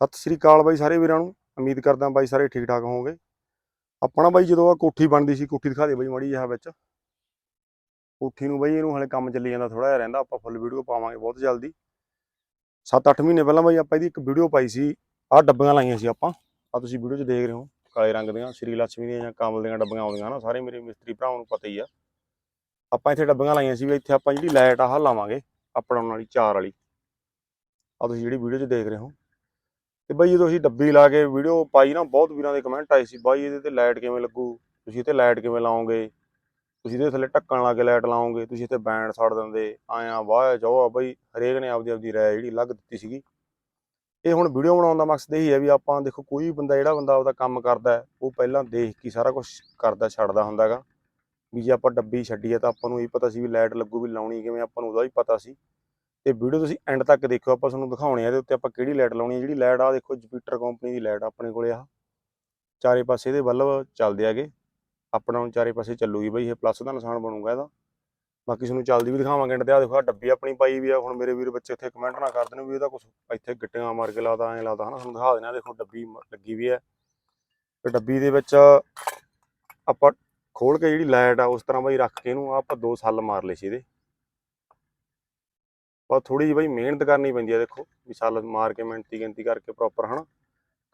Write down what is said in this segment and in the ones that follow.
ਸਤਿ ਸ੍ਰੀ ਅਕਾਲ ਬਾਈ ਸਾਰੇ ਵੀਰਾਂ ਨੂੰ। ਉਮੀਦ ਕਰਦਾ ਬਾਈ ਸਾਰੇ ਠੀਕ ਠਾਕ ਹੋਵੋਗੇ। ਆਪਣਾ ਬਾਈ ਜਦੋਂ ਆ ਕੋਠੀ ਬਣਦੀ ਸੀ, ਕੋਠੀ ਦਿਖਾ ਦੇ ਬਾਈ ਮੜੀ ਜਿਹਾ ਵਿੱਚ। ਕੋਠੀ ਨੂੰ ਬਾਈ ਇਹਨੂੰ ਹਲੇ ਕੰਮ ਚੱਲੀ ਜਾਂਦਾ ਥੋੜਾ ਜਿਹਾ ਰਹਿੰਦਾ, ਆਪਾਂ ਫੁੱਲ ਵੀਡੀਓ ਪਾਵਾਂਗੇ ਬਹੁਤ ਜਲਦੀ। 7-8 ਮਹੀਨੇ ਪਹਿਲਾਂ ਬਾਈ ਆਪਾਂ ਇਹਦੀ ਇੱਕ ਵੀਡੀਓ ਪਾਈ ਸੀ, ਆਹ ਡੱਬੀਆਂ ਲਾਈਆਂ ਸੀ ਆਪਾਂ। ਆ ਤੁਸੀਂ ਵੀਡੀਓ 'ਚ ਦੇਖ ਰਹੇ ਹੋ, ਕਾਲੇ ਰੰਗ ਦੀਆਂ, ਸ਼੍ਰੀ ਲక్ష్ਮੀ ਦੀਆਂ ਜਾਂ ਕਮਲ ਦੀਆਂ ਡੱਬੀਆਂ ਆਉਂਦੀਆਂ ਨਾ, ਸਾਰੇ ਮੇਰੇ ਮਿਸਤਰੀ ਭਰਾਵਾਂ ਨੂੰ ਪਤਾ ਹੀ ਆ। ਆਪਾਂ ਇੱਥੇ ਡੱਬੀਆਂ ਲਾਈਆਂ ਸੀ ਵੀ ਇੱਥੇ ਆਪਾਂ ਜਿਹੜੀ ਲਾਈਟ ਆਹ ਲਾਵਾਂਗੇ ਆਪਣਾਉਣ ਵਾਲੀ ਚਾਰ ਵਾਲੀ। ਆ ਤੁਸੀਂ ਜਿਹੜੀ ਵੀਡੀਓ 'ਚ ਦੇਖ ਰਹੇ ਹੋ। ਤੇ ਬਾਈ ਜਦੋਂ ਅਸੀਂ ਡੱਬੀ ਲਾ ਕੇ ਵੀਡੀਓ ਪਾਈ ਨਾ, ਬਹੁਤ ਵੀਰਾਂ ਦੇ ਕਮੈਂਟ ਆਏ ਸੀ, ਬਾਈ ਇਹਦੇ ਤੇ ਲਾਈਟ ਕਿਵੇਂ ਲੱਗੂ? ਤੁਸੀਂ ਇੱਥੇ ਲਾਈਟ ਕਿਵੇਂ ਲਾਓਗੇ? ਤੁਸੀਂ ਇਹਦੇ ਥੱਲੇ ਢੱਕਣ ਲਾ ਕੇ ਲਾਈਟ ਲਾਓਗੇ? ਤੁਸੀਂ ਇੱਥੇ ਬੈਂਡ ਛੱਡ ਦਿੰਦੇ ਆਇਆ ਵਾਹ ਜਾਓ ਆ ਬਾਈ। ਹਰੇਕ ਨੇ ਆਪਦੀ ਆਪਦੀ ਰਾਏ ਜਿਹੜੀ ਲੱਗ ਦਿੱਤੀ ਸੀਗੀ। ਇਹ ਹੁਣ ਵੀਡੀਓ ਬਣਾਉਣ ਦਾ ਮਕਸਦ ਇਹੀ ਹੈ ਵੀ ਆਪਾਂ ਦੇਖੋ, ਕੋਈ ਬੰਦਾ ਜਿਹੜਾ ਬੰਦਾ ਆਪਦਾ ਕੰਮ ਕਰਦਾ ਉਹ ਪਹਿਲਾਂ ਦੇਖ ਕੇ ਸਾਰਾ ਕੁਝ ਕਰਦਾ, ਛੱਡਦਾ ਹੁੰਦਾ ਹੈਗਾ। ਵੀ ਜੇ ਆਪਾਂ ਡੱਬੀ ਛੱਡੀਏ ਤਾਂ ਆਪਾਂ ਨੂੰ ਇਹ ਪਤਾ ਸੀ ਵੀ ਲਾਈਟ ਲੱਗੂ, ਵੀ ਲਾਉਣੀ ਕਿਵੇਂ, ਆਪਾਂ ਨੂੰ ਉਹਦਾ ਵੀ ਪਤਾ ਸੀ। ਤੇ ਵੀਡੀਓ ਤੁਸੀਂ ਐਂਡ ਤੱਕ ਦੇਖਿਓ, ਆਪਾਂ ਤੁਹਾਨੂੰ ਦਿਖਾਉਣੇ ਆ ਇਹਦੇ ਉੱਤੇ ਆਪਾਂ ਕਿਹੜੀ ਲਾਈਟ ਲਾਉਣੀ ਹੈ ਜਿਹੜੀ ਲਾਈਟ ਆ ਦੇਖੋ ਜੁਪੀਟਰ ਕੰਪਨੀ ਦੀ ਲਾਈਟ ਆਪਣੇ ਕੋਲੇ ਆ ਚਾਰੇ ਪਾਸੇ ਇਹਦੇ ਬਲਬ ਚੱਲਦੇ ਹੈਗੇ, ਆਪਣਾ ਹੁਣ ਚਾਰੇ ਪਾਸੇ ਚੱਲੂਗੀ ਬਈ, ਇਹ ਪਲੱਸ ਦਾ ਨਿਸ਼ਾਨ ਬਣੂਗਾ ਇਹਦਾ। ਬਾਕੀ ਤੁਹਾਨੂੰ ਚੱਲਦੀ ਵੀ ਦਿਖਾਵਾਂਗੇ ਐਂਡ ਤੇ ਆ ਦੇਖੋ ਆ ਡੱਬੀ ਆਪਣੀ ਪਾਈ ਵੀ ਆ, ਹੁਣ ਮੇਰੇ ਵੀਰ ਬੱਚੇ ਇੱਥੇ ਕਮੈਂਟ ਨਾ ਕਰ ਦੇਣ ਵੀ ਇਹਦਾ ਕੁਝ ਇੱਥੇ ਗਿੱਟੀਆਂ ਮਾਰ ਕੇ ਲਾਦਾ ਐਂ ਲਾਦਾ ਹਨਾ, ਤੁਹਾਨੂੰ ਦਿਖਾ ਦੇਣਾ ਦੇਖੋ ਡੱਬੀ ਲੱਗੀ ਵੀ ਹੈ ਤੇ ਡੱਬੀ ਦੇ ਵਿੱਚ ਆਪਾਂ ਖੋਲ ਕੇ ਜਿਹੜੀ ਲਾਈਟ ਆ, ਉਸ ਤਰ੍ਹਾਂ ਬਈ ਰੱਖ ਕੇ ਇਹਨੂੰ ਆਪਾਂ ਦੋ ਸੱਲ ਮਾਰ ਲਏ ਸੀ ਇਹਦੇ। ਪਰ ਥੋੜੀ ਜਿਹੀ ਬਾਈ ਮਿਹਨਤ ਕਰਨੀ ਪੈਂਦੀ ਆ ਦੇਖੋ, ਵੀ ਸੱਲ ਮਾਰ ਕੇ ਮਿਹਨਤੀ ਗਿਣਤੀ ਕਰਕੇ ਪ੍ਰੋਪਰ ਹਨਾ।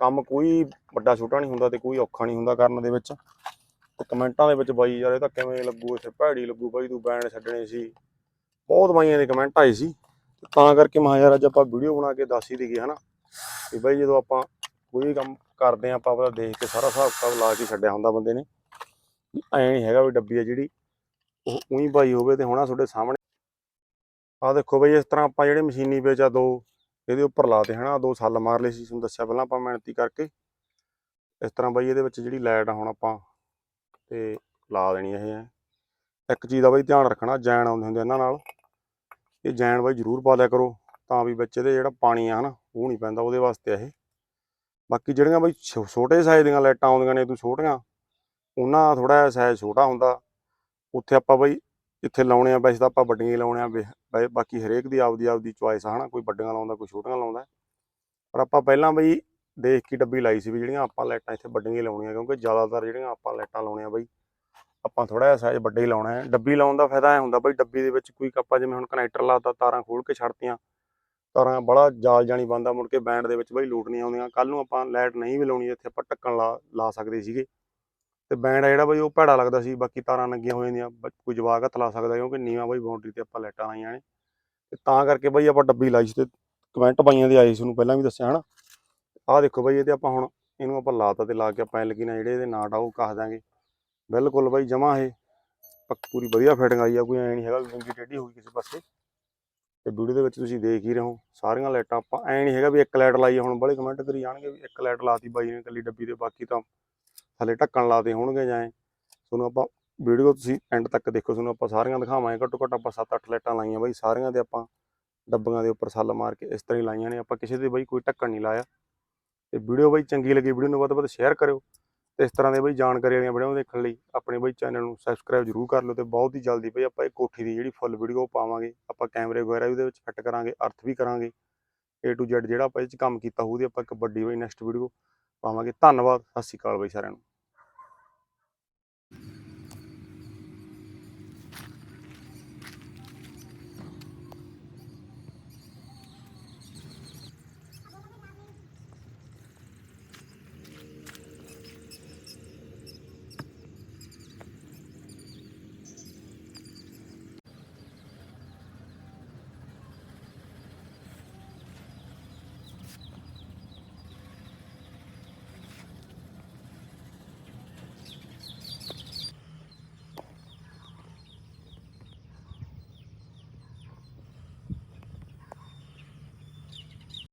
ਕੰਮ ਕੋਈ ਵੱਡਾ ਛੋਟਾ ਨਹੀਂ ਹੁੰਦਾ ਤੇ ਕੋਈ ਔਖਾ ਨਹੀਂ ਹੁੰਦਾ ਕਰਨ ਦੇ ਵਿੱਚ। ਕਮੈਂਟਾਂ ਦੇ ਵਿੱਚ ਬਾਈ ਯਾਰ ਇਹ ਤਾਂ ਕਿਵੇਂ ਲੱਗੂ, ਇੱਥੇ ਭੈੜੀ ਲੱਗੂ ਬਾਈ, ਤੂੰ ਬੈਂਡ ਛੱਡਣੇ ਸੀ। ਬਹੁਤ ਬਾਈਆਂ ਦੇ ਕਮੈਂਟ ਆਏ ਸੀ। ਤਾਂ ਕਰਕੇ ਮੈਂ ਯਾਰ ਅੱਜ ਆਪਾਂ ਵੀਡੀਓ ਬਣਾ ਕੇ ਦੱਸ ਹੀ ਦਈਏ ਹਨਾ। ਵੀ ਬਾਈ ਜਦੋਂ ਆਪਾਂ ਕੋਈ ਵੀ ਕੰਮ ਕਰਦੇ ਆ, ਆਪਾਂ ਆਪਦਾ ਦੇਖ ਕੇ ਸਾਰਾ ਹਿਸਾਬ ਕਿਤਾਬ ਲਾ ਕੇ ਛੱਡਿਆ ਹੁੰਦਾ ਬੰਦੇ ਨੇ। ਐ ਨਹੀਂ ਹੈਗਾ ਵੀ ਡੱਬੀ ਆ ਜਿਹੜੀ, ਉਹ ਉਹੀ ਬਾਈ ਹੋਵੇ ਤੇ ਹੋਣਾ ਤੁਹਾਡੇ ਸਾਹਮਣੇ ਆਹ ਦੇਖੋ ਬਈ, ਇਸ ਤਰ੍ਹਾਂ ਆਪਾਂ ਜਿਹੜੇ ਮਸ਼ੀਨੀ ਵਿੱਚ ਆ ਦੋ, ਇਹਦੇ ਉੱਪਰ ਲਾਤੇ ਹਨਾ ਦੋ ਸੱਲ ਮਾਰ ਲਏ ਸੀ, ਤੁਹਾਨੂੰ ਦੱਸਿਆ ਪਹਿਲਾਂ ਆਪਾਂ ਮਿਹਨਤੀ ਕਰਕੇ। ਇਸ ਤਰ੍ਹਾਂ ਬਈ ਇਹਦੇ ਵਿੱਚ ਜਿਹੜੀ ਲਾਈਟ ਆ ਹੁਣ ਆਪਾਂ ਤੇ ਲਾ ਦੇਣੀ ਇਹ। ਹੈ ਇੱਕ ਚੀਜ਼ ਦਾ ਬਈ ਧਿਆਨ ਰੱਖਣਾ, ਜੈਨ ਆਉਂਦੇ ਹੁੰਦੇ ਇਹਨਾਂ ਨਾਲ। ਇਹ ਜੈਨ ਬਈ ਜ਼ਰੂਰ ਪਾ ਲਿਆ ਕਰੋ, ਤਾਂ ਵੀ ਵਿੱਚ ਇਹਦੇ ਜਿਹੜਾ ਪਾਣੀ ਆ ਹਨਾ, ਉਹ ਨਹੀਂ ਪੈਂਦਾ ਉਹਦੇ ਵਾਸਤੇ ਇਹ। ਬਾਕੀ ਜਿਹੜੀਆਂ ਬਈ ਛੋ- ਛੋਟੇ ਸਾਈਜ਼ ਦੀਆਂ ਲਾਈਟਾਂ ਆਉਂਦੀਆਂ ਨੇ ਤੂੰ ਛੋਟੀਆਂ, ਉਹਨਾਂ ਦਾ ਥੋੜਾ ਜਿਹਾ ਸਾਈਜ਼ ਛੋਟਾ ਹੁੰਦਾ। ਉੱਥੇ ਆਪਾਂ ਬਈ ਜਿੱਥੇ ਲਾਉਣੇ ਆ, ਵੈਸੇ ਤਾਂ ਆਪਾਂ ਵੱਡੀਆਂ ਹੀ ਲਾਉਣੇ ਆ ਬਾਕੀ ਹਰੇਕ ਦੀ ਆਪਦੀ ਆਪਦੀ ਚੁਆਇਸ ਆ, ਹਨਾ? ਕੋਈ ਵੱਡੀਆਂ ਲਾਉਂਦਾ, ਕੋਈ ਛੋਟੀਆਂ ਲਾਉਂਦਾ। ਪਰ ਆਪਾਂ ਪਹਿਲਾਂ ਬਈ ਦੇਖ ਕੇ ਡੱਬੀ ਲਾਈ ਸੀ ਵੀ ਜਿਹੜੀਆਂ ਆਪਾਂ ਲਾਈਟਾਂ ਇੱਥੇ ਵੱਡੀਆਂ ਹੀ ਲਾਉਣੀਆਂ, ਕਿਉਂਕਿ ਜ਼ਿਆਦਾਤਰ ਜਿਹੜੀਆਂ ਆਪਾਂ ਲਾਈਟਾਂ ਲਾਉਣੀਆਂ ਬਈ, ਆਪਾਂ ਥੋੜਾ ਜਿਹਾ ਸਾਈਜ਼ ਵੱਡਾ ਹੀ ਲਾਉਣਾ ਹੈ। ਡੱਬੀ ਲਾਉਣ ਦਾ ਫਾਇਦਾ ਇਹ ਹੁੰਦਾ ਬਈ, ਡੱਬੀ ਦੇ ਵਿੱਚ ਕੋਈ ਆਪਾਂ ਜਿਵੇਂ ਹੁਣ ਕਨੈਕਟਰ ਲਾਤਾ, ਤਾਰਾਂ ਖੋਲ ਕੇ ਛੱਡਤੀਆਂ, ਤਾਰਾਂ ਬੜਾ ਜਾਲ ਜਾਣੀ ਬੰਦਾ ਮੁੜ ਕੇ ਬੈਂਡ ਦੇ ਵਿੱਚ ਬਈ ਲੋਟ ਨਹੀਂ ਆਉਂਦੀਆਂ। ਕੱਲ ਨੂੰ ਆਪਾਂ ਲਾਈਟ ਨਹੀਂ ਵੀ ਲਾਉਣੀ, ਇੱਥੇ ਆਪਾਂ ਢੱਕਣ ਲਾ ਲਾ ਸਕਦੇ ਸੀਗੇ। ਤੇ ਬੈਂਡ ਆ ਜਿਹੜਾ ਬਾਈ ਉਹ ਭੈੜਾ ਲੱਗਦਾ ਸੀ, ਬਾਕੀ ਤਾਰਾਂ ਲੱਗੀਆਂ ਹੋ ਜਾਂਦੀਆਂ ਬ- ਕੋਈ ਜਵਾਕ ਹੱਥ ਲਾ ਸਕਦਾ ਕਿਉਂਕਿ ਨੀਵਾਂ ਬਾਈ ਬਾਉਂਡਰੀ ਤੇ ਆਪਾਂ ਲਾਈਟਾਂ ਲਾਈਆਂ ਨੇ। ਤੇ ਤਾਂ ਕਰਕੇ ਬਾਈ ਆਪਾਂ ਡੱਬੀ ਲਾਈ ਸੀ ਤੇ ਕਮੈਂਟ ਪਾਈਆਂ ਦੇ ਆਏ ਸੀ ਉਹਨੂੰ ਪਹਿਲਾਂ ਵੀ ਦੱਸਿਆ ਹਨਾ। ਆਹ ਦੇਖੋ ਬਾਈ ਇਹ ਇਹਦੇ ਆਪਾਂ ਹੁਣ ਇਹਨੂੰ ਆਪਾਂ ਲਾਤਾ ਤੇ ਲਾ ਕੇ ਆਪਾਂ ਲੱਗੀ ਨਾ ਜਿਹੜੇ ਇਹਦੇ ਨਾਟ ਆ ਉਹ ਦਾਂਗੇ। ਬਿਲਕੁਲ ਬਾਈ ਜਮਾ ਇਹ ਪੂਰੀ ਵਧੀਆ ਫਿਟਿੰਗ ਆਈ ਆ, ਕੋਈ ਐ ਨਹੀਂ ਹੈਗਾ ਵੀ ਵਿੰਗੀ ਟੇਢੀ ਹੋਈ ਕਿਸੇ ਪਾਸੇ। ਤੇ ਵੀਡੀਓ ਦੇ ਵਿੱਚ ਤੁਸੀਂ ਦੇਖ ਹੀ ਰਹੋ ਸਾਰੀਆਂ ਲਾਈਟਾਂ ਆਪਾਂ ਐ ਨਹੀਂ ਹੈਗਾ ਵੀ ਇੱਕ ਲਾਈਟ ਲਾਈ ਹੁਣ ਬੜੇ ਕਮੈਂਟ ਕਰੀ ਜਾਣਗੇ ਵੀ ਇੱਕ ਲਾਈਟ ਲਾਤੀ ਬਾਈ ਨੇ ਇਕੱਲੀ ਡੱਬੀ ਦੇ ਬਾਕੀ ਤਾਂ ਥੱਲੇ ਢੱਕਣ ਲਾਤੇ ਹੋਣਗੇ ਜਾਂ ਤੁਹਾਨੂੰ ਆਪਾਂ ਵੀਡੀਓ ਤੁਸੀਂ ਐਂਡ ਤੱਕ ਦੇਖੋ, ਤੁਹਾਨੂੰ ਆਪਾਂ ਸਾਰੀਆਂ ਦਿਖਾਵਾਂਗੇ। ਘੱਟੋ ਘੱਟ ਆਪਾਂ 7-8 ਲਾਈਟਾਂ ਲਾਈਆਂ ਬਾਈ, ਸਾਰੀਆਂ ਦੇ ਆਪਾਂ ਡੱਬੀਆਂ ਦੇ ਉੱਪਰ ਸੱਲ ਮਾਰ ਕੇ ਇਸ ਤਰ੍ਹਾਂ ਹੀ ਲਾਈਆਂ ਨੇ। ਆਪਾਂ ਕਿਸੇ ਦੇ ਬਾਈ ਕੋਈ ਢੱਕਣ ਨਹੀਂ ਲਾਇਆ। ਤੇ ਵੀਡੀਓ ਬਾਈ ਚੰਗੀ ਲੱਗੀ ਵੀਡੀਓ ਨੂੰ ਵੱਧ ਤੋਂ ਵੱਧ ਸ਼ੇਅਰ ਕਰਿਓ। ਤੇ ਇਸ ਤਰ੍ਹਾਂ ਦੇ ਬਈ ਜਾਣਕਾਰੀ ਵਾਲੀਆਂ ਵੀਡੀਓ ਦੇਖਣ ਲਈ ਆਪਣੇ ਬਈ ਚੈਨਲ ਨੂੰ ਸਬਸਕ੍ਰਾਈਬ ਜਰੂਰ ਕਰ ਲਓ ਤੇ ਬਹੁਤ ਹੀ ਜਲਦੀ ਬਈ ਆਪਾਂ ਇਹ ਕੋਠੀ ਦੀ ਜਿਹੜੀ ਫੁੱਲ ਵੀਡੀਓ ਪਾਵਾਂਗੇ। ਆਪਾਂ ਕੈਮਰੇ ਵਗੈਰਾ ਵੀ ਉਹਦੇ ਵਿੱਚ ਫਿੱਟ ਕਰਾਂਗੇ, ਅਰਥ ਵੀ ਕਰਾਂਗੇ। A to Z ਜਿਹੜਾ ਆਪਾਂ ਇਹ ਚ ਕੰਮ ਕੀਤਾ ਉਹਦੀ ਆਪਾਂ ਇੱਕ ਵੱਡੀ ਬਾਈ ਨੈਕਸਟ ਵੀਡੀਓ ਪਾਵਾਂਗੇ। ਧੰਨਵਾਦ। ਸਤਿ ਸ਼੍ਰੀ ਅਕਾਲ ਬਈ ਸਾਰਿਆਂ ਨੂੰ।